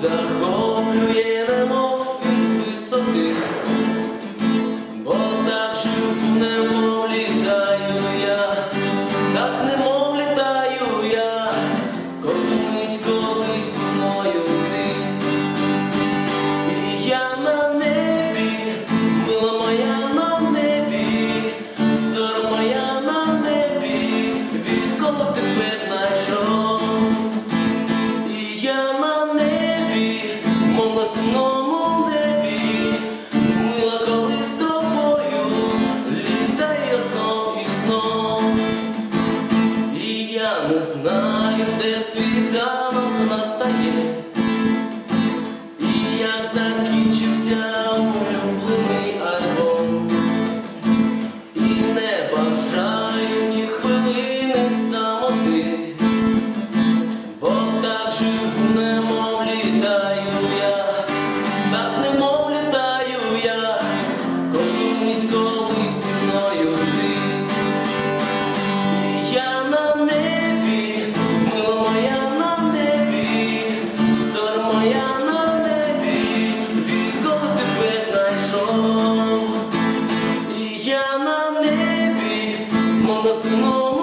someone знаю, де світанок настає.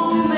moment.